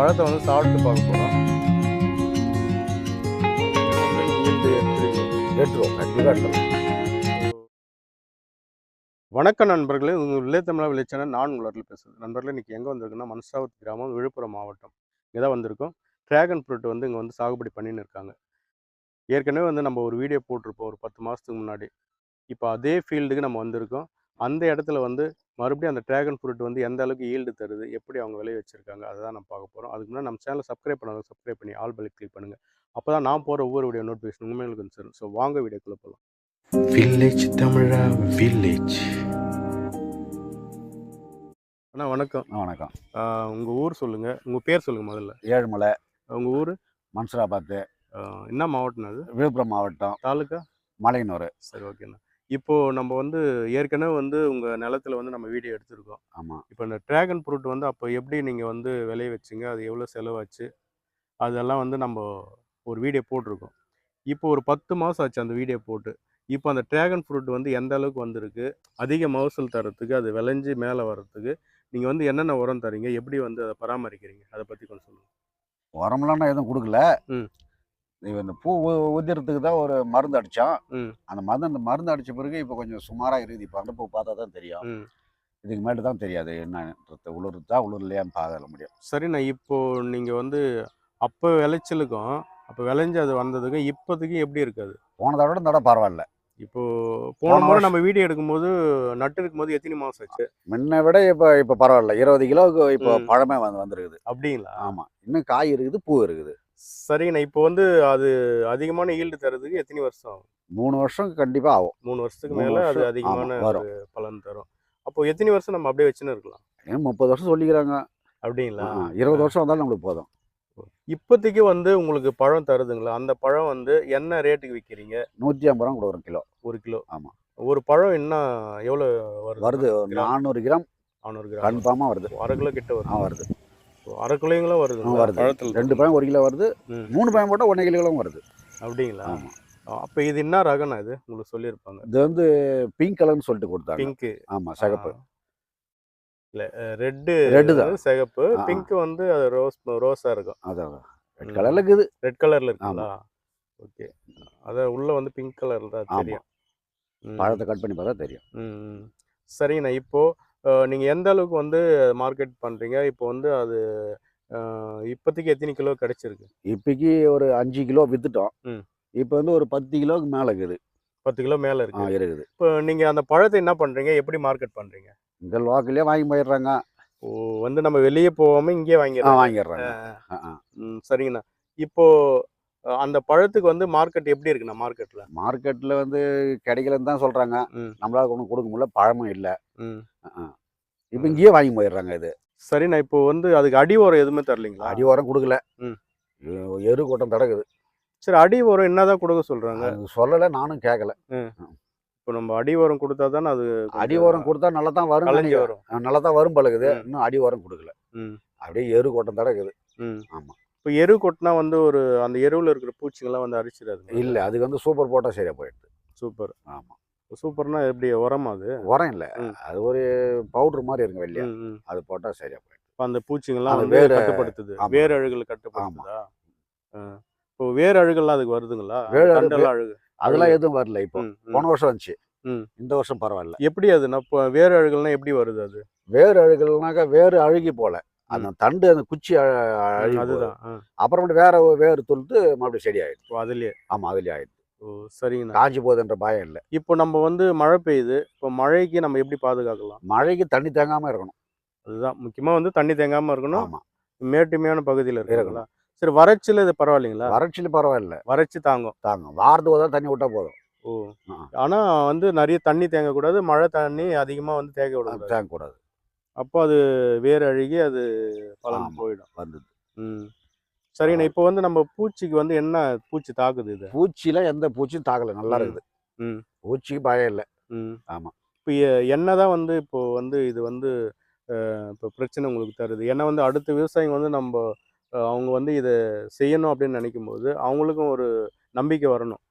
பழத்தை வந்து சாப்பிட்டு பார்க்க போகிறோம் ஏற்றுவோம் கண்டிப்பாக வணக்கம் நண்பர்களே உங்கள் வில்லே தமிழா விளைச்சன நான் உங்களரில் பேசுகிறேன் நண்பர்களே இன்றைக்கி எங்கே வந்திருக்குன்னா மனசாவத் கிராமம் விழுப்புரம் மாவட்டம். இங்கே தான் வந்திருக்கோம். ட்ராகன் ஃப்ரூட் வந்து இங்கே வந்து சாகுபடி பண்ணின்னு இருக்காங்க. ஏற்கனவே வந்து நம்ம ஒரு வீடியோ போட்டிருப்போம் ஒரு பத்து மாதத்துக்கு முன்னாடி. இப்போ அதே ஃபீல்டுக்கு நம்ம வந்திருக்கோம். அந்த இடத்துல வந்து மறுபடியும் அந்த ட்ராகன் ஃப்ரூட் வந்து எந்த அளவுக்கு ஈல்டு தருது எப்படி அவங்க விளைய வச்சிருக்காங்க அதை தான் நம்ம பார்க்க போகிறோம் அதுக்கு முன்னாடி நம்ம சேனலை சப்ஸ்கிரைப் பண்ணாங்க சப்ஸ்கிரைப் பண்ணி ஆல் பெல் கிளிக் பண்ணுங்கள் அப்போ தான் நான் போகிற ஒவ்வொரு வீடியோ நோட்டிஃபிகேஷன் உண்மைகளுக்கு வந்து சேரும் ஸோ வாங்க வீடியோக்குள்ளே போகலாம் வில்லேஜ் தமிழா வில்லேஜ் அண்ணா வணக்கம். வணக்கம். உங்கள் ஊர் சொல்லுங்கள் உங்கள் பேர் சொல்லுங்கள் முதல்ல. ஏழுமலை. உங்கள் ஊர்? மன்சூராபாத்து. என்ன மாவட்டம் அது? விழுப்புரம் மாவட்டம். தாலுக்கா? மலையனூர். சரி ஓகேண்ணா. இப்போது நம்ம வந்து ஏற்கனவே வந்து உங்கள் நிலத்துல வந்து நம்ம வீடியோ எடுத்திருக்கோம். ஆமாம் இப்போ இந்த ட்ராகன் ஃப்ரூட் வந்து அப்போ எப்படி நீங்கள் வந்து விளைய வச்சீங்க? அது எவ்வளோ செலவாச்சு? அதெல்லாம் வந்து நம்ம ஒரு வீடியோ போட்டிருக்கோம். இப்போ ஒரு பத்து மாதம் ஆச்சு அந்த வீடியோ போட்டு. இப்போ அந்த ட்ராகன் ஃப்ரூட் வந்து எந்த அளவுக்கு வந்திருக்கு? அதிக மகசூல் தரத்துக்கு அது விளைஞ்சு மேலே வர்றதுக்கு நீங்கள் வந்து என்னென்ன உரம் தரீங்க எப்படி வந்து அதை பராமரிக்கிறீங்க? அதை பற்றி கொஞ்சம் சொல்லுங்கள் உரம்லாம் நான் எதுவும் கொடுக்கல. இந்த பூ உதிரத்துக்கு தான் ஒரு மருந்து அடித்தோம் ம். அந்த மருந்து அந்த மருந்து அடித்த பிறகு இப்போ கொஞ்சம் சுமாராக இருக்குது இப்போ அந்த பூ பார்த்தா தான் தெரியும். இதுக்கு மேட்டு தான் தெரியாது. என்னன்றது உளுருதா உளுர்லையான்னு பார்க்க முடியும். சரிண்ணா இப்போ நீங்கள் வந்து அப்போ விளைச்சலுக்கும் அப்போ விளைஞ்சு அது வந்ததுக்கும் இப்போதைக்கு எப்படி இருக்காது போனதை விட இந்த பரவாயில்ல. இப்போ போன முறை நம்ம வீடியோ எடுக்கும்போது நட்டு இருக்கும்போது எத்தனை மாதம் ஆச்சு? முன்ன விட இப்போ இப்போ பரவாயில்ல. இருபது கிலோவுக்கு இப்போ. பழமே வந்து வந்துருக்குது. அப்படிங்களா? ஆமாம் இன்னும் காய் இருக்குது பூ இருக்குது. சரிங்கண்ணா இப்போ வந்து அது அதிகமான ஈல்டு தரதுக்கு எத்தனை வருஷம் ஆகும்? மூணு வருஷம் கண்டிப்பாக ஆகும். மூணு வருஷத்துக்கு மேலே அது அதிகமான. ஒரு பலன் தரும். அப்போ எத்தனை வருஷம் நம்ம அப்படியே வச்சுன்னு இருக்கலாம்? ஏன் முப்பது வருஷம் சொல்லிக்கிறாங்க. அப்படிங்களா? இருபது வருஷம் வந்தாலும் நம்மளுக்கு போதும். இப்போதைக்கு வந்து உங்களுக்கு பழம் தருதுங்களா? அந்த பழம் வந்து என்ன ரேட்டுக்கு விற்கிறீங்க நூற்றி ஐம்பது ரூபா கொடுக்குறோம் கிலோ. ஒரு கிலோ. ஆமா. ஒரு பழம் என்ன எவ்வளோ வருது? வருது. நானூறு கிராம். நானூறு கிராம். கன்ஃபார்மாக வருது. அரை கிலோ கிட்ட ஆ வருது வருது. அரை கிலோங்களும் வருது? வருது. பழத்தில் ரெண்டு பழம் ஒரு கிலோ வருது. மூணு பழம் போட்டால் ஒன்றரை கிலோவும் வருது. அப்படிங்களா? ஆமாம் அப்போ இது என்ன ரகம்னா இது? உங்களுக்கு சொல்லியிருப்பாங்க. இது வந்து பிங்க் கலர்னு சொல்லிட்டு கொடுத்தாங்க. பிங்க்கு ஆமாம் சிகப்பு. இல்ல ரெட்டு Red தான். சிகப்பு. பிங்க் வந்து அது ரோஸ் ரோஸா இருக்கும். அதான் ரெட். கலரில் இருக்குது. ரெட் கலர்ல இருக்குங்களா? ஓகே. அத உள்ள வந்து பிங்க் கலர் தான். தெரியும். பழத்தை கட் பண்ணி பார்த்தா தெரியும். ம். சரிங்கண்ணா இப்போ அஹ், நீங்க எந்த அளவுக்கு வந்து மார்க்கெட் பண்றீங்க? இப்போ வந்து அது இப்போதைக்கு எத்தனை கிலோ கிடைச்சிருக்கு? இப்போக்கி ஒரு அஞ்சு கிலோ வித்துட்டோம். ம். இப்போ வந்து ஒரு பத்து கிலோவுக்கு மேலே இருக்குது. பத்து கிலோ மேல இருக்கு இருக்குது. இப்போ நீங்க அந்த பழத்தை என்ன பண்றீங்க? எப்படி மார்க்கெட் பண்றீங்க? இந்த லோக்கல்லே வாங்கி போயிடுறாங்க. ஓ வந்து நம்ம வெளியே போகாம இங்கேயே வாங்கிடுறோம் வாங்கிடுறாங்க. சரிங்கண்ணா. இப்போ அஹ், அந்த பழத்துக்கு வந்து மார்க்கெட் எப்படி இருக்குண்ணா மார்க்கெட்ல மார்க்கெட்டில் வந்து கிடைக்கலன்னு தான் சொல்கிறாங்க. நம்மளால ஒன்றும் கொடுக்க முடியல பழமும் இல்லை. இப்போ இங்கேயே வாங்கி போயிடுறாங்க இது. சரிண்ணா இப்போ வந்து அதுக்கு அடி உரம் எதுவுமே தரலைங்களா? அடி உரம் கொடுக்கல. எரு கூட்டம் தடக்குது. சரி அடி உரம் என்னதான் கொடுக்க சொல்றாங்க? அது சொல்லலை நானும் கேட்கல இப்போ நம்ம அடி உரம் கொடுத்தா தானே அது அடி உரம் கொடுத்தா நல்லா தான் வரும். வரும் நல்லா தான் வரும் பழகுது. இன்னும் அடி உரம் கொடுக்கல. அப்படியே எரு கூட்டம் தடக்குது. ம். ஆமா. இப்போ எரு கொட்டினா வந்து ஒரு அந்த எருவில் இருக்கிற பூச்சிங்கெல்லாம் வந்து அரிச்சிடாது இல்லை அதுக்கு வந்து சூப்பர் போட்டால் சரியா போயிடுது. சூப்பர். ஆமாம் சூப்பர்னா எப்படி உரமா அது? உரம் இல்லை. அது ஒரு பவுடர் மாதிரி இருக்கும் வெளியே. அது போட்டால் சரியா போயிடுது. இப்போ அந்த பூச்சிங்கெல்லாம் அது வேற- கட்டுப்படுத்துது. வேர் அழுகல் கட்டுப்படுத்துதா. இப்போ வேர் அழுகெல்லாம் அதுக்கு வருதுங்களா? வேர் அழுகு- அதெல்லாம் எதுவும் வரல இப்போ. போன வருஷம் வந்துச்சு. ம். இந்த வருஷம் பரவாயில்ல. எப்படி அதுனா இப்போ வேர் அழுகல்னா எப்படி வருது அது? வேறு அழுகல்னாக்கா வேறு அழுகி போல. அந்த தண்டு அந்த குச்சி. அதுதான். அப்புறமேட்டு வேற வேறு துளுத்து மறுபடியும் செடி இப்போ அதுலயே. ஆமா அதுலயே ஆயிடுது. ஓ சரிங்கண்ணா. காஞ்சி போகுதுன்ற பயம் இல்லை. இப்போ நம்ம வந்து மழை பெய்யுது. இப்போ மழைக்கு நம்ம எப்படி பாதுகாக்கலாம்? மழைக்கு தண்ணி தேங்காம இருக்கணும். அதுதான். முக்கியமா வந்து தண்ணி தேங்காம இருக்கணும். ஆமா. மேட்டுமையான பகுதியில் இருக்குங்களா சரி வறட்சியில் இது பரவாயில்லைங்களா? வறட்சியில பரவாயில்ல. வறட்சி தாங்கும். தாங்க வாரத்துக்கு தடவை தண்ணி விட்டா போதும். ஓ. ஆ. ஆனா வந்து நிறைய தண்ணி தேங்கக்கூடாது. மழை தண்ணி அதிகமா வந்து தேங்க விடக்கூடாது. தேங்க கூடாது அப்போ அது வேர் அழுகி அது பலன். போயிடும். வந்தது. ம். சரிண்ணா இப்போ வந்து நம்ம பூச்சிக்கு வந்து என்ன பூச்சி தாக்குது இது? பூச்சியில எந்த பூச்சியும் தாக்கல நல்லா. இருக்குது. ம். பூச்சிக்கு பயம் இல்லை. ம். ஆமா. இப்போ என்னதான் வந்து இப்போ வந்து இது வந்து இப்போ பிரச்சனை உங்களுக்கு தருது. ஏன்னா வந்து அடுத்த விவசாயிங்க வந்து நம்ம அவங்க வந்து இதை செய்யணும் அப்படின்னு நினைக்கும் போது அவங்களுக்கும் ஒரு நம்பிக்கை வரணும்.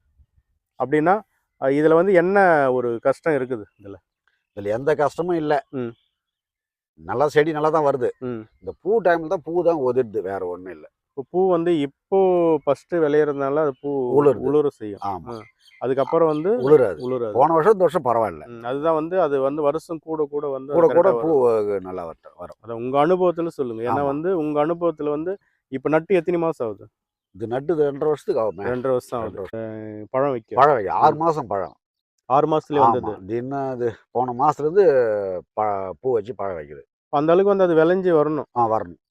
அப்படின்னா இதுல வந்து என்ன ஒரு கஷ்டம் இருக்குது இதுல? இதுல எந்த கஷ்டமும் இல்லை. ம். நல்லா செடி நல்லா தான் வருது. இந்த பூ டைம்ல தான் பூ தான் உதிருது வேற ஒண்ணும் இல்ல. இப்போ பூ வந்து இப்போ ஃபர்ஸ்ட் விளையிறதுனால அது பூ உலருது. உளுர செய்யும். ஆமா. அதுக்கப்புறம் வந்து உளுராது. உளுராது. போன வருஷம் இந்த வருஷம் பரவாயில்ல. அதுதான் வந்து அது வந்து வருஷம் கூட கூட வந்து கூட அது கூட பூ நல்லா வரும் வரும். அதான் உங்க அனுபவத்துல சொல்லுங்க. ஏன்னா. வந்து உங்க அனுபவத்துல வந்து இப்ப நட்டு எத்தனை மாசம் ஆகுது? இது நட்டு ரெண்டரை வருஷத்துக்கு ஆகும் ரெண்டரை வருஷம் ஆகுது. பழம் வைக்க. பழம் வைக்க. ஆறு மாசம் பழம். ஆறு மாசத்துலயே ஆமா. வந்தது. என்ன இது போன மாசத்துல இருந்து ப- பூ வச்சு பழம் வைக்குது. அந்த அளவுக்கு வந்து அது விளைஞ்சு வரணும். ஆ வரணும்.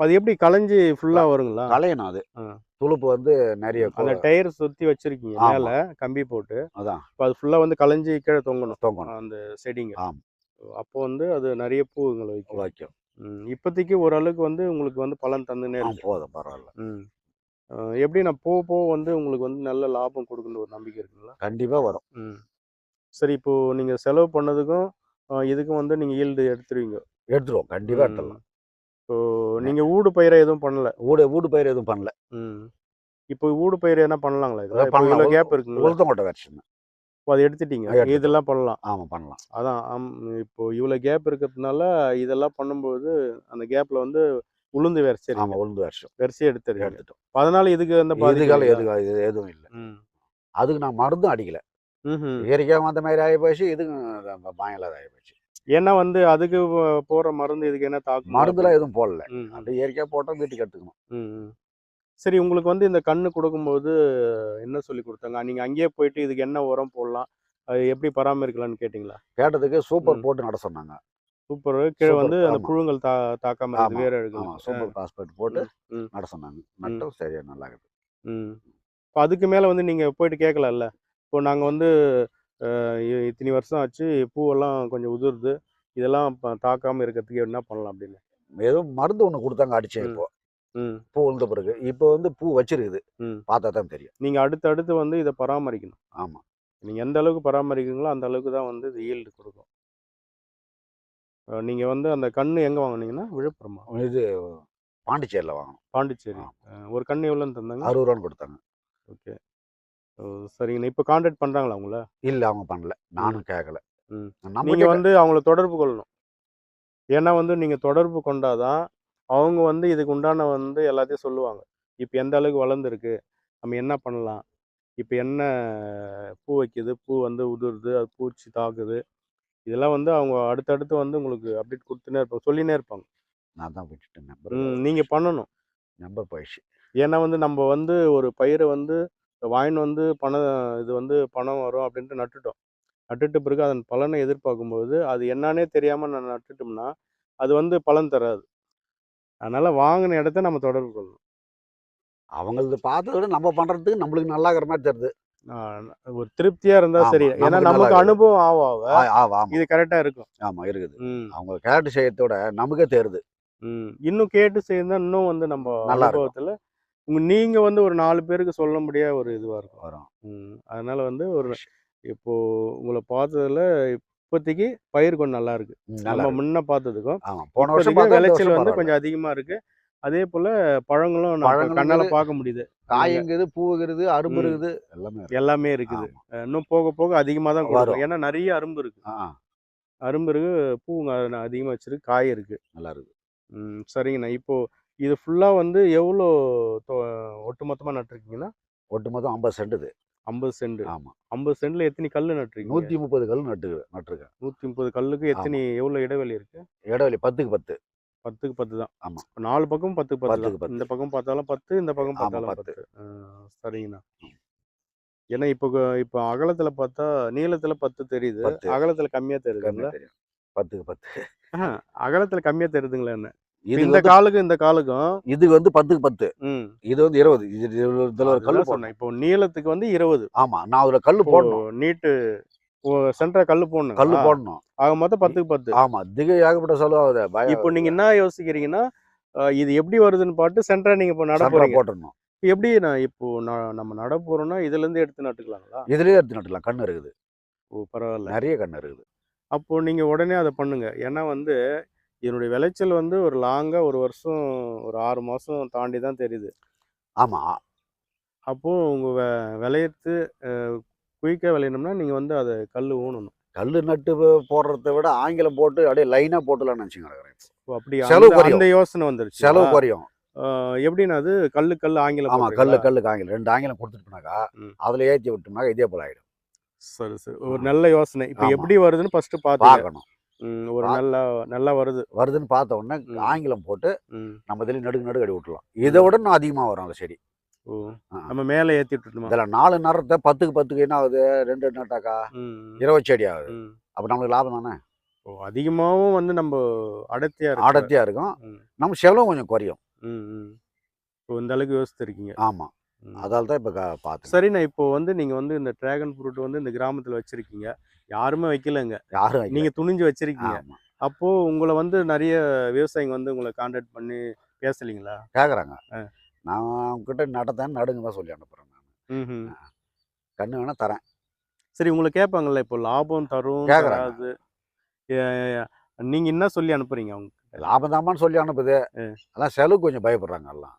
அது எப்படி களைஞ்சி ஃபுல்லா வருங்களா? களையணும் அது. துளுப்பு வந்து நிறைய அந்த டயர் சுத்தி வச்சிருக்கீங்க. மேல கம்பி போட்டு அதான். இப்போ அது ஃபுல்லா வந்து களைஞ்சி கீழே தொங்கணும். தொங்கணும். அந்த செடிங்க. ஆமா. அப்போ வந்து அது நிறைய பூங்களை வைக்கும். வைக்கும். இப்போதைக்கு ஓரளவுக்கு வந்து உங்களுக்கு வந்து பலன் தந்துனே இருக்கு போதும் பரவாயில்ல. எப்படி நான் போக போக வந்து உங்களுக்கு வந்து நல்ல லாபம் கொடுக்குன்னு ஒரு நம்பிக்கை இருக்குங்களா? கண்டிப்பா வரும். சரி இப்போ நீங்க செலவு பண்ணதுக்கும் இதுக்கும் வந்து நீங்க ஈல்டு எடுத்துருவீங்க. எடுத்துருவோம். கண்டிப்பா ம். எடுத்துடலாம் இப்போ நீங்க ஊடு பயிரை எதுவும் பண்ணல? ஊடு ஊடு பயிர் எதுவும் பண்ணல. ம். இப்போ ஊடு பயிர் என்ன பண்ணலாங்களா அதான் இது இப்போ பண்ணலாம். இவ்வளோ உளுத்த- கேப் உளுத்தங்கொட்டை வெர்ஷன் இப்போ அதை எடுத்துட்டீங்க. இதெல்லாம் பண்ணலாம். ஆமா பண்ணலாம். அதான் ஆம், இப்போ இவ்வளோ கேப் இருக்கிறதுனால இதெல்லாம் பண்ணும்போது அந்த கேப்ல வந்து உளுந்து வெரிசை ஆமா உளுந்து வருஷம் வெரிசை எடுத்துருங்க. எடுத்துட்டோம். அதனால இதுக்கு அந்த இல்லையா? எதுக்கு எதுவும் இல்லை. அதுக்கு நான் மருந்தும் அடிக்கல. இயற்கையாக அந்த மாதிரி ஆகி போச்சு இதுக்கும் பயங்களாத ஆகி போச்சு. ஏன்னா வந்து அதுக்கு போற மருந்து இதுக்கு என்ன தாக்கும் மருந்துலாம் எதுவும் போடல. ம், ம், அப்படியே இயற்கையாக போட்டால் வீட்டுக்கு எடுத்துக்கணும். சரி உங்களுக்கு வந்து இந்த கண்ணு கொடுக்கும்போது என்ன சொல்லி கொடுத்தாங்க? நீங்க அங்கேயே போயிட்டு இதுக்கு என்ன உரம் போடலாம்? அது எப்படி பராமரிக்கலாம்னு கேட்டிங்களா? கேட்டதுக்கு சூப்பர். போட்டு நட சொன்னாங்க. சூப்பர். கீழே வந்து அந்த. புழுங்கள் தா தாக்காம வேற இருக்குது சூப்பர் பாஸ்பேட் போட்டு. நட சொன்னாங்க. நட்டும். சரியா நல்லா இருக்குது ம். இப்போ அதுக்கு மேலே வந்து நீங்கள் போயிட்டு கேட்கலாம்ல இப்போ நாங்கள் வந்து இத்தனை வருஷம் ஆச்சு. பூவெல்லாம் கொஞ்சம் உதிருது. இதெல்லாம் தாக்காமல் இருக்கிறதுக்கு என்ன பண்ணலாம் அப்படின்னு. ஏதோ மருந்து ஒன்று கொடுத்தாங்க அடிச்சேன் ம். இப்போ. ம். பூ உளுந்த பிறகு. இப்போ வந்து பூ வச்சிருக்குது. ம். பார்த்தா தான் தெரியும். நீங்கள் அடுத்து அடுத்து வந்து இதை பராமரிக்கணும். ஆமா. நீங்கள் எந்த அளவுக்கு பராமரிக்கிறீங்களோ அந்த அளவுக்கு தான் வந்து இது ஈல்டு கொடுக்கும். நீங்கள் வந்து அந்த கன்று எங்கே வாங்குனீங்கன்னா விழுப்புரமா? இது பாண்டிச்சேரியில் வாங்கணும். பாண்டிச்சேரி. ஒரு கன்று எவ்வளோன்னு தந்தாங்க? அறுபது ரூபான்னு கொடுத்தாங்க. ஓகே. சரிங்கண்ணா இப்போ காண்டாக்ட் பண்ணுறாங்களா உங்கள? இல்லை அவங்க பண்ணல. நானும் கேட்கல ம். நீங்கள் வந்து அவங்கள தொடர்பு கொள்ளணும். ஏன்னா வந்து நீங்கள் தொடர்பு கொண்டாதான் அவங்க வந்து இதுக்கு உண்டான வந்து எல்லாத்தையும் சொல்லுவாங்க. இப்போ எந்த அளவுக்கு வளர்ந்துருக்கு நம்ம என்ன பண்ணலாம்? இப்போ என்ன பூ வைக்குது? பூ வந்து உதிருது அது பூச்சி தாக்குது. இதெல்லாம் வந்து அவங்க அடுத்தடுத்து வந்து உங்களுக்கு அப்டேட் கொடுத்துனே இருப்பாங்க சொல்லினே இருப்பாங்க. நான் தான் விட்டுட்டேன். நம்பர் ம் நீங்கள் பண்ணணும். நம்பர் போயிடுச்சு. ஏன்னா வந்து நம்ம வந்து ஒரு பயிரை வந்து வாங்கின்னு வந்து பணம் இது வந்து பணம் வரும் அப்படின்ட்டு நட்டுட்டோம். நட்டுட்ட பிறகு அதன் பலனை எதிர்பார்க்கும்போது அது என்னன்னே தெரியாமல் நான் நட்டுட்டோம்னா அது வந்து பலன் தராது. அதனால வாங்கின இடத்த நம்ம தொடர்பு கொள்ளணும். அவங்களது பார்த்தத விட நம்ம பண்றதுக்கு நம்மளுக்கு நல்லா இருக்கிற மாதிரி தெரியுது ஆஹ் ஒரு திருப்தியா இருந்தா சரி. ஏன்னா நமக்கு. அனுபவம் ஆவ ஆவ ஆ, ஆ, ஆமா. இது கரெக்டா இருக்கும். ஆமா இருக்குது. அவங்க கேரட்டு செய்யறதோட நமக்கே தெரியுது ம். இன்னும் கேட்டு செய்தா இன்னும் வந்து நம்ம. அனுபவத்துல உங்க நீங்க வந்து ஒரு நாலு பேருக்கு சொல்ல முடியாத ஒரு இதுவா இருக்கும். வரும். ம். அதனால வந்து ஒரு இப்போ உங்களை பார்த்ததுல இப்போதைக்கு பயிர் கொஞ்சம் நல்லா இருக்கு. நம்ம. முன்ன பார்த்ததுக்கும் போன வருஷம் விளைச்சல் வந்து. கொஞ்சம் அதிகமா இருக்கு. அதே போல பழங்களும் கண்ணால. பார்க்க முடியுது. காய்ங்குது பூவுங்கிறது அரும்பு. இருக்குது எல்லாமே. எல்லாமே இருக்குது. இன்னும் போக போக அதிகமாக தான் கொடுக்கும். ஏன்னா நிறைய அரும்பு இருக்கு. அரும்பு இருக்கு பூங்க அதிகமாக வச்சிருக்கு காய் இருக்கு. நல்லா இருக்கு. ம் சரிங்கண்ணா. இப்போ இது ஃபுல்லாக வந்து எவ்வளோ ஒட்டுமொத்தமாக நட்டிருக்கீங்கன்னா ஒட்டு மொத்தம் ஐம்பது சென்ட் இது ஐம்பது சென்ட் ஆமா. ஐம்பது சென்ட்ல எத்தனை கல் நட்டுருக்கீங்க? நூத்தி முப்பது கல் நட்டு நட்டுருக்கேன். நூற்றி முப்பது கல்லுக்கு எத்தனை எவ்வளோ இடைவெளி இருக்கு? இடைவெளி பத்துக்கு பத்து. பத்துக்கு பத்து தான். ஆமா. இப்ப நாலு பக்கம் பத்து பத்து பத்துக்கு தான் பத்து. இந்த பக்கம் பார்த்தாலும் பத்து இந்த பக்கம் பார்த்தாலும் பத்து. பத்து. சரிங்கண்ணா. ஏன்னா இப்போ இப்போ அகலத்துல பார்த்தா நீளத்துல பத்து தெரியுது. பத்து. அகலத்துல கம்மியா கம்மியா தெரியுதுங்களா? தெரியும். பத்துக்கு பத்து. அகலத்துல கம்மியா தெரியுதுங்களா என்ன? இது இந்த காலுக்கும் இந்த காலுக்கும். இது வந்து பத்துக்கு பத்து. இது வந்து இருபது. இது இதுல ஒரு கல் போடணும். இப்போ நீளத்துக்கு வந்து இருபது. ஆமா நான் அதுல கல் போடணும். நீட்டு சென்டரா கல்லு போடணும். கல் போடணும். ஆக மொத்தம் பத்துக்கு பத்து. ஆமா திக ஏகப்பட்ட பயம் இப்போ நீங்க என்ன யோசிக்கிறீங்கன்னா இது எப்படி வருதுன்னு பார்த்து சென்டரா நீங்க இப்போ நட போட்டுடணும். எப்படி நான் இப்போ நம்ம நட போறோம்னா இதுல இருந்து எடுத்து நட்டுக்கலாங்களா? இதுலயே எடுத்து நட்டுலாம் கண்ணு இருக்குது. ஓ பரவாயில்ல. நிறைய கண்ணு இருக்குது. அப்போ நீங்க உடனே அதை பண்ணுங்க. ஏன்னா வந்து இதனுடைய விளைச்சல் வந்து ஒரு லாங்கா ஒரு வருஷம் ஒரு ஆறு மாசம் தாண்டி தான் தெரியுது. ஆமா. அப்போ உங்க வெ- விளையத்து குயிக்காக விளையணும்னா நீங்க வந்து அதை கல் ஊனணும். கல் நட்டு போடுறத விட ஆங்கிலம் போட்டு அப்படியே லைனாக போட்டுலாம்னு நினச்சிங்க ஓ, அப்படி செலவு அந்த- யோசனை வந்துருச்சு. செலவு குறையும். எப்படின்னா அது கல்லு கல்லு ஆங்கிலம் ஆமாம்? கல் கல்லுக்கு ஆங்கிலம். ரெண்டு ஆங்கிலம் கொடுத்துட்டோம்னாக்கா. அதில் ஏற்றி விட்டோம்னாக்கா இதே போல் ஆகிடும் சரி சரி. ஒரு நல்ல யோசனை. இப்போ. எப்படி வருதுன்னு ஃபர்ஸ்ட் பாத்தீங்க. பார்க்கணும் ஒரு நல்லா நல்லா வருது. வருதுன்னு பார்த்த உடனே. ஆங்கிலம் போட்டு நம்ம இதில் நடுக்கு நடுக்கு அடி விட்டுலாம் இதை விட இன்னும் அதிகமாக வரும் அந்த செடி. நம்ம மேலே ஏத்தி விட்டுட்டுமா இதில் நாலு நரத்தை பத்துக்கு பத்துக்கு என்ன ஆகுது? ரெண்டு நட்டாக்கா? ம், இருபது செடி ஆகுது. அப்போ நம்மளுக்கு லாபம் தானே? ஓ அதிகமாகவும் வந்து நம்ம அடர்த்தியா இருக்கு. அடர்த்தியாக இருக்கும். நம்ம செலவும் கொஞ்சம் குறையும். இப்போ இந்த அளவுக்கு யோசிச்சிருக்கீங்க ஆமாம். அதால தான் இப்போ பார்த்தேன் சரிண்ணா இப்போ வந்து நீங்க வந்து இந்த டிராகன் ஃப்ரூட் வந்து இந்த கிராமத்துல வச்சிருக்கீங்க. யாருமே வைக்கலங்க. யாரும். நீங்க துணிஞ்சு வச்சிருக்கீங்க. அப்போ உங்களை வந்து நிறைய விவசாயிங்க வந்து உங்களை காண்டாக்ட் பண்ணி பேசலீங்களா? கேட்குறாங்க. நான் உங்ககிட்ட நடத்தேன் நடுங்க தான் சொல்லி அனுப்புகிறேன் நான். கண்ணு வேணா தரேன். சரி உங்களை கேட்பாங்கல்ல இப்போ லாபம் தரும் ஏ- நீங்க என்ன சொல்லி அனுப்புறீங்க அவங்க லாபம் தாமான்னு சொல்லி அனுப்புது. அதான் செலவு கொஞ்சம் பயப்படுறாங்க எல்லாம்.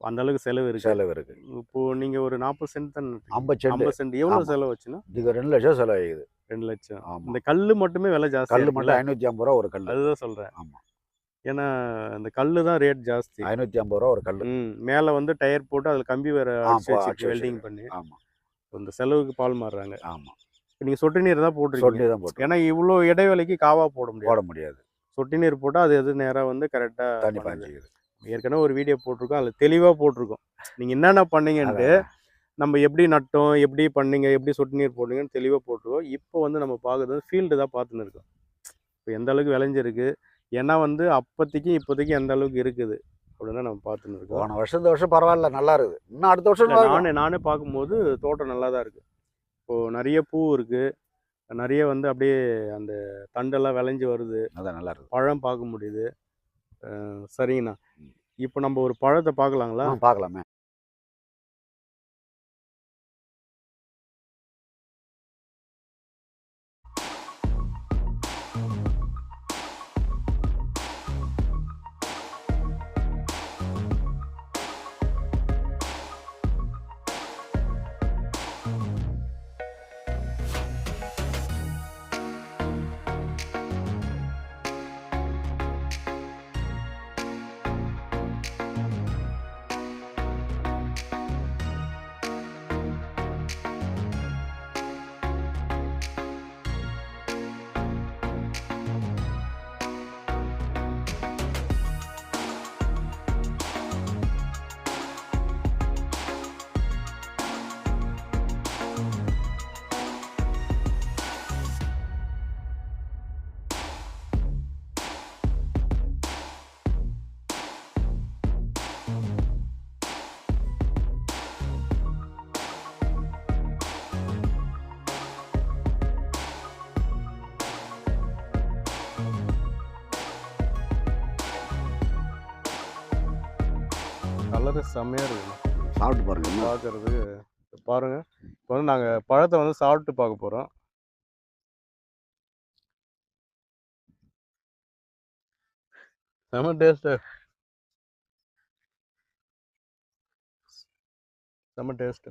அந்த அளவுக்கு செலவு இருக்கு. செலவு இருக்கு. இப்போ நீங்க ஒரு நாற்பது சென்ட் தான் ஐம்பது சென்ட். ஐம்பது சென்ட். எவ்வளவு. செலவு வச்சுன்னா இதுக்கு ரெண்டு லட்சம் செலவு ஆகுது ரெண்டு லட்சம். ஆமா. இந்த கல்லு மட்டுமே விலை ஜாஸ்தி கல் மட்டும் ஐநூற்றி ஐம்பது ரூபா ஒரு கல் அதுதான் சொல்றேன். ஆமா. ஏன்னா இந்த கல்லு தான் ரேட் ஜாஸ்தி. ஐநூற்றி ஐம்பது ரூபா ஒரு கல் மேலே வந்து டயர் போட்டு அதில் கம்பி வேற வெல்டிங். பண்ணி. ஆமாம் இந்த செலவுக்கு பால் மாறுறாங்க. ஆமாம் இப்ப நீங்க சொட்டு நீர் தான் போட்டிருக்கீங்க. சொல்லி தான் போட்டு ஏன்னா இவ்வளோ இடைவேளைக்கு காவா போட முடியாது. போட முடியாது. சொட்டு நீர் போட்டால் அது எது நேராக வந்து கரெக்டாக தண்ணி பாய்ச்சிக்குது. ஏற்கனவே ஒரு வீடியோ போட்டிருக்கோம். அதில் தெளிவாக போட்டிருக்கோம். நீங்கள் என்னென்ன பண்ணீங்கன்ட்டு. நம்ம எப்படி நட்டோம் எப்படி பண்ணீங்க எப்படி சொட்டு நீர் போட்டீங்கன்னு தெளிவாக போட்டிருக்கோம். இப்போ வந்து நம்ம பார்க்குறது ஃபீல்டு தான் பார்த்துன்னு இருக்கோம். இப்போ எந்த அளவுக்கு விளைஞ்சிருக்கு? ஏன்னா வந்து அப்போதைக்கு இப்போதைக்கு எந்த அளவுக்கு இருக்குது? அப்படின்னு நம்ம பார்த்துன்னு இருக்கோம். போன வருஷம் இந்த வருஷம் பரவாயில்ல நல்லா இருக்குது. இன்னும் அடுத்த வருஷம். நானே நானே பார்க்கும்போது தோட்டம் நல்லா தான் இருக்குது. இப்போது நிறைய பூ இருக்குது. நிறைய வந்து அப்படியே அந்த தண்டெல்லாம் விளைஞ்சு வருது. அதான் நல்லா இருக்குது. பழம் பார்க்க முடியுது. சரிங்கண்ணா. இப்போ நம்ம ஒரு பழத்தை பார்க்கலாங்களா? பார்க்கலாமே. செம்மையாக இருக்குது சாப்பிட்டு பாருங்க பார்க்கறது பாருங்க. இப்போ வந்து நாங்கள் பழத்தை வந்து சாப்பிட்டு பார்க்க போகிறோம் செம்ம டேஸ்ட்டு. செம்ம டேஸ்ட்டு.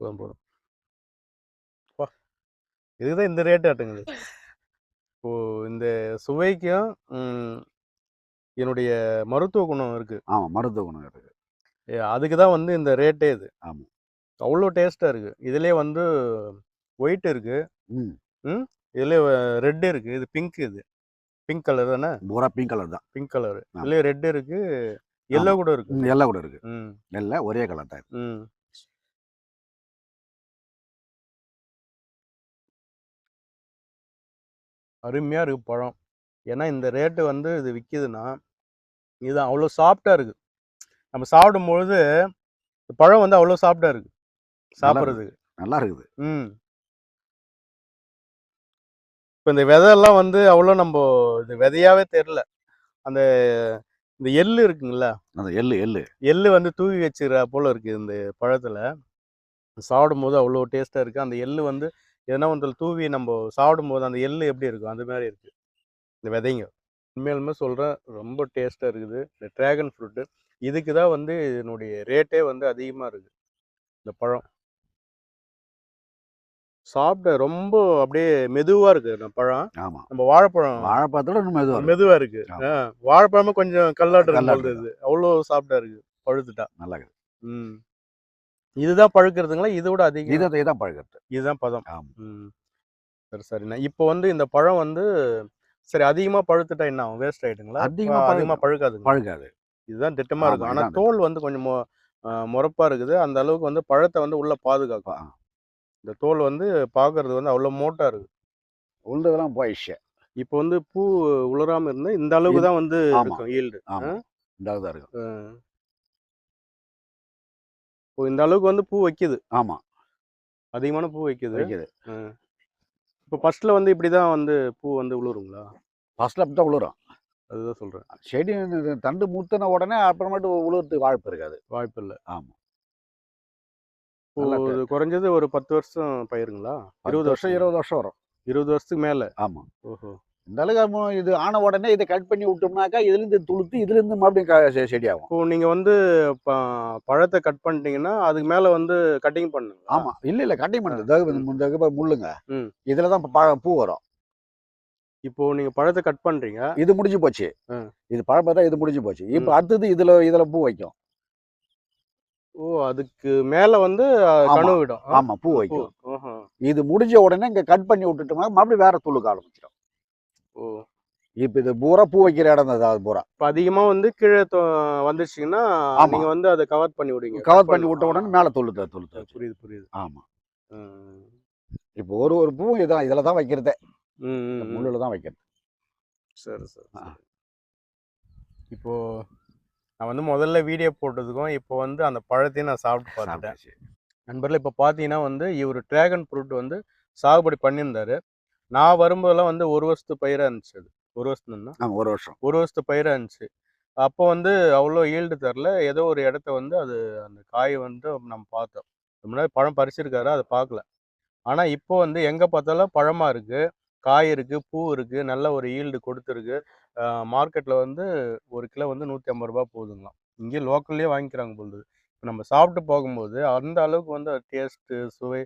போதும் போதும். இதுதான் இந்த ரேட்டு ஆட்டுங்குது இப்போ இந்த சுவைக்கும் என்னுடைய மருத்துவ குணம் இருக்கு. ஆமாம் மருத்துவ குணம் இருக்குது அதுக்கு தான் வந்து இந்த ரேட்டே இது. ஆமா. அவ்வளோ டேஸ்ட்டாக இருக்கு. இதுலேயே வந்து ஒயிட் இருக்கு. ம். இதுலேயே ரெட் இருக்கு. இது பிங்க் இது. பிங்க் கலர் தானே? பூரா பிங்க் கலர் தான். Pink colour. இதுலேயே ரெட் இருக்கு. எல்லோ கூட இருக்கு. ம், எல்லாம் கூட இருக்கு. ம். எல்லாம் ஒரே கலர் தான். ம். அருமையாக இருக்கு பழம். ஏன்னா இந்த ரேட்டு வந்து இது விற்கிதுன்னா இது அவ்வளோ சாஃப்டாக இருக்கு. நம்ம சாப்பிடும் பொழுது பழம் வந்து அவ்வளோ சாஃப்டாக இருக்கு. சாப்பிட்றதுக்கு. நல்லா இருக்குது. ம். இப்போ இந்த விதையெல்லாம் வந்து அவ்வளோ நம்ம இது விதையாவே தெரில அந்த இந்த எள்ளு இருக்குங்களா அந்த எள்ளு எள்ளு. எள்ளு வந்து தூவி வச்சுக்கிற போல இருக்கு இந்த பழத்துல. சாப்பிடும் போது அவ்வளோ டேஸ்டா இருக்கு. அந்த எள்ளு வந்து எதனா ஒன்றில் தூவி நம்ம சாப்பிடும் போது அந்த எள்ளு எப்படி இருக்கும்? அந்த மாதிரி இருக்கு. இந்த விதைங்க. உண்மையாலுமே சொல்றேன் ரொம்ப டேஸ்டா இருக்குது. இந்த டிராகன் ஃப்ரூட்டு. இதுக்கு தான் வந்து இதனுடைய ரேட்டே வந்து அதிகமாக இருக்கு. இந்த பழம். சாப்பிட ரொம்ப அப்படியே மெதுவா இருக்கு இந்த பழம். ஆமா. நம்ம வாழைப்பழம் வாழைப்பழத்தோட இன்னும் மெதுவா இருக்கும். மெதுவா இருக்கு. ஆமா. ஆ, வாழைப்பழமும் கொஞ்சம் கல்லாட்டு கல்லாட்டு அவ்வளோ சாப்பிட்டா இருக்கு. பழுத்துட்டா. நல்லா இருக்கு. ம். இதுதான் பழுக்கிறதுங்களா? இதை விட அதிகம். இதை இதான் பழகிறது இதுதான் பதம். சரி சரிண்ணா இப்போ வந்து இந்த பழம் வந்து சரி அதிகமா பழுத்துட்டா என்ன ஆகும்? வேஸ்ட் ஆயிடுங்களா? அதிகமா அதிகமா பழுக்காதுங்க பழகாது இதுதான் திட்டமா இருக்கும் ஆனா தோல் வந்து கொஞ்சம் முறப்பா இருக்குது. அந்த அளவுக்கு வந்து பழத்தை வந்து உள்ள பாதுகாக்கும். இந்த தோல் வந்து பார்க்கிறது வந்து அவ்வளோ மோட்டா இருக்கு. உள்ளதெல்லாம் போயிடுச்சு. இப்போ வந்து பூ உலராம இருந்தா இந்த அளவுக்கு தான் வந்து. இருக்கும் ஈல்டு. இந்த அளவு தான் இருக்கும். இந்த அளவுக்கு வந்து பூ வைக்குது. ஆமா. அதிகமான பூ வைக்குது. வைக்குது. இப்போ ஃபர்ஸ்ட்ல வந்து இப்படிதான் வந்து பூ வந்து உளுருங்களா ஃபர்ஸ்ட்ல அப்படி தான் உழுறோம். அதுதான் சொல்றேன். செடி தண்டு மூத்தின உடனே அப்புறமேட்டு உழுறதுக்கு வாய்ப்பு இருக்காது. வாய்ப்பு இல்லை. ஆமா. இப்போ நல்லா இது குறைஞ்சது ஒரு பத்து வருஷம் பயிருங்களா? இருபது வருஷம்? இருபது வருஷம் வரும். இருபது வருஷத்துக்கு மேல? ஆமா. ஓஹோ. நம்ம இது ஆன உடனே இதை கட் பண்ணி விட்டோம்னாக்கா இதுல இருந்து துளுத்து இதுல இருந்து மறுபடியும் செடி ஆகும் இப்போ நீங்க வந்து பழத்தை கட் பண்ணிட்டீங்கன்னா அதுக்கு மேல வந்து கட்டிங் பண்ணுங்க ஆமா இல்ல இல்ல கட்டிங் பண்ணுறது. இந்த இந்த முள்ளுங்க. இதுல தான் ப- பூ வரும் இப்போ நீங்க பழத்தை கட் பண்றீங்க இது முடிஞ்சு போச்சு. இது பழம் பார்த்தா இது முடிஞ்சு போச்சு இப்போ அடுத்தது இதுல இதுல பூ வைக்கும் ஓ அதுக்கு மேல வந்து. கனவு விடும் ஆ? ஆமா பூ. வைக்கும். இது முடிஞ்ச உடனே இங்க கட் பண்ணி விட்டுட்டோம்னா மறுபடியும் வேற துளுக்க ஆரம்பிச்சிடும் இப்போ இது பூரா பூ வைக்கிற இடம் தான் அது பூரா. இப்போ அதிகமா வந்து கீழே தொ- வந்துருச்சுங்கன்னா ஆமா. நீங்க வந்து அதை கவர் பண்ணி விடுங்க. கவர் பண்ணி விட்ட உடனே மேல துளுத்த துளுத்த புரியுது புரியுது. ஆமா. ம். இப்போ ஒரு ஒரு பூ இதான் இதுல தான் வைக்கிறதே. முள்ளுல தான் வைக்கிறது. சரி சரி. இப்போ நான் வந்து முதல்ல வீடியோ போட்டதுக்கும் இப்போ வந்து அந்த பழத்தையும் நான் சாப்பிட்டு பார்த்துட்டேன். நண்பர்களே இப்போ பார்த்தீங்கன்னா வந்து இவர் டிராகன் ஃப்ரூட் வந்து சாகுபடி பண்ணியிருந்தாரு. நான் வரும்போதெல்லாம் வந்து ஒரு வருஷத்து பயிராக இருந்துச்சு அது. ஒரு வருஷத்துனா ஆமா ஒரு வருஷம். ஒரு வருஷத்து பயிராக இருந்துச்சு. அப்போ வந்து அவ்வளோ ஈல்டு தரல. ஏதோ ஒரு இடத்த வந்து அது அந்த காய் வந்து நம்ம பார்த்தோம். முன்னாடி பழம் பறிச்சிருக்காரு? அதை பார்க்கல. ஆனால் இப்போ வந்து எங்கே பார்த்தாலும் பழமாக இருக்குது காய் இருக்குது பூ இருக்குது நல்ல ஒரு ஈல்டு கொடுத்துருக்கு. மார்க்கெட்டில் வந்து ஒரு கிலோ வந்து நூற்றி ஐம்பது ரூபா போகுதுங்களாம். இங்கே லோக்கல்லே வாங்கிக்கிறாங்க போகுது இப்போ நம்ம சாப்பிட்டு போகும்போது அந்த அளவுக்கு வந்து டேஸ்ட்டு சுவை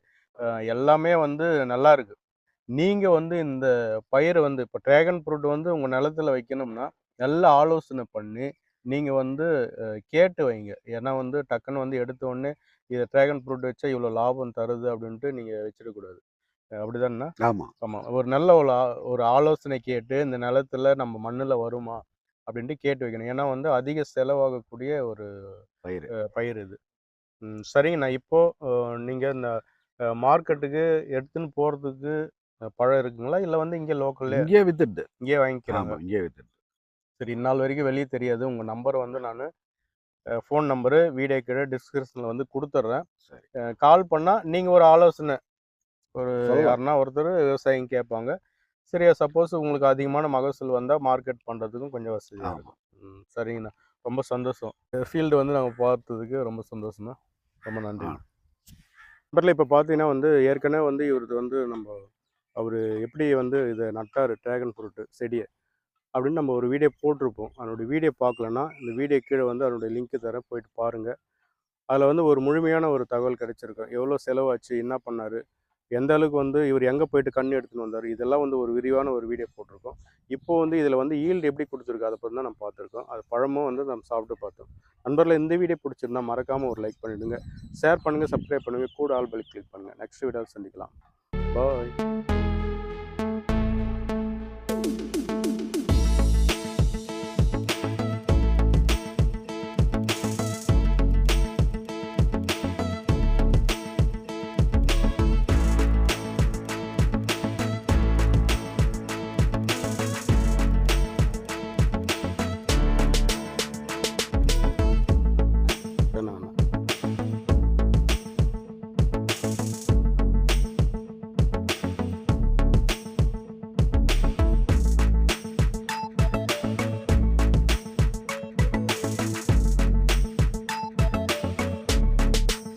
எல்லாமே வந்து நல்லா இருக்கு. நீங்கள் வந்து இந்த பயிரை வந்து இப்போ ட்ராகன் ஃப்ரூட் வந்து உங்கள் நிலத்துல வைக்கணும்னா நல்ல ஆலோசனை பண்ணி நீங்கள் வந்து கேட்டு வைங்க. ஏன்னா வந்து டக்குன்னு வந்து எடுத்த உடனே இதை ட்ராகன் ஃப்ரூட் வச்சா இவ்வளோ லாபம் தருது அப்படின்ட்டு நீங்கள் வச்சிடக்கூடாது அஹ் அப்படிதானே ஆமா. ஆமாம் ஒரு நல்ல ஒரு ஒரு ஆலோசனை கேட்டு இந்த நிலத்துல நம்ம மண்ணில் வருமா அப்படின்ட்டு கேட்டு வைக்கணும். ஏன்னா வந்து அதிக செலவாகக்கூடிய ஒரு பயிர் பயிர் இது. ம், சரிங்க. நான் இப்போ அஹ், நீங்க இந்த மார்க்கெட்டுக்கு எடுத்துன்னு போறதுக்கு அஹ், பழம் இருக்குங்களா? இல்லை வந்து இங்கே லோக்கல்லே இங்கேயே வித்துடுது இங்கேயே வாங்கிக்கிறாங்க? இங்கேயே வித்துடுது சரி இந்நாள் வரைக்கும் வெளியே தெரியாது. உங்க நம்பர் வந்து நான் ஃபோன் நம்பரு வீடியோ கீழே டிஸ்கிரிப்ஷனில் வந்து கொடுத்துட்றேன் கால் பண்ணால் நீங்கள் ஒரு ஆலோசனை. ஒரு. யாருன்னா ஒருத்தர் விவசாயிங்க கேட்பாங்க. சரியா சப்போஸ் உங்களுக்கு அதிகமான மகசூல் வந்தால் மார்க்கெட் பண்ணுறதுக்கும் கொஞ்சம் வசதியாக இருக்கும். ம், சரிங்கண்ணா. ரொம்ப சந்தோஷம். ஃபீல்டு வந்து நாங்கள் பார்த்ததுக்கு ரொம்ப சந்தோஷம்ண்ணா. ரொம்ப நன்றி. நம்பரில் இப்போ பார்த்தீங்கன்னா வந்து ஏற்கனவே வந்து இவரது வந்து நம்ம அவர் எப்படி வந்து இதை நட்டார்? ட்ராகன் ஃப்ரூட்டு செடியை. அப்படின்னு நம்ம ஒரு வீடியோ போட்டிருப்போம் அதனுடைய வீடியோ பார்க்கலன்னா இந்த வீடியோ கீழே வந்து அதனுடைய லிங்க்கு தர போயிட்டு பாருங்கள் அதில் வந்து ஒரு முழுமையான ஒரு தகவல் கிடச்சிருக்கும் எவ்வளோ செலவாச்சு? என்ன பண்ணார்? எந்த அளவுக்கு வந்து இவர் எங்கே போயிட்டு கண் எடுத்துன்னு வந்தார்? இதெல்லாம் வந்து ஒரு விரிவான ஒரு வீடியோ போட்டிருக்கோம் இப்போ வந்து இதில் வந்து ஈல்டு எப்படி கொடுத்துருக்கு? அதை பற்றி தான் நம்ம பார்த்துருக்கோம் அது பழமும் வந்து நம்ம சாப்பிட்டு பார்த்தோம் நண்பரில் இந்த வீடியோ பிடிச்சிருந்தா மறக்காமல் ஒரு லைக் பண்ணிவிடுங்க ஷேர் பண்ணுங்கள் சப்ஸ்கிரைப் பண்ணுங்கள் கூட ஆல் பெல் கிளிக் பண்ணுங்கள் நெக்ஸ்ட் வீடியோவில் சந்திக்கலாம். பாய்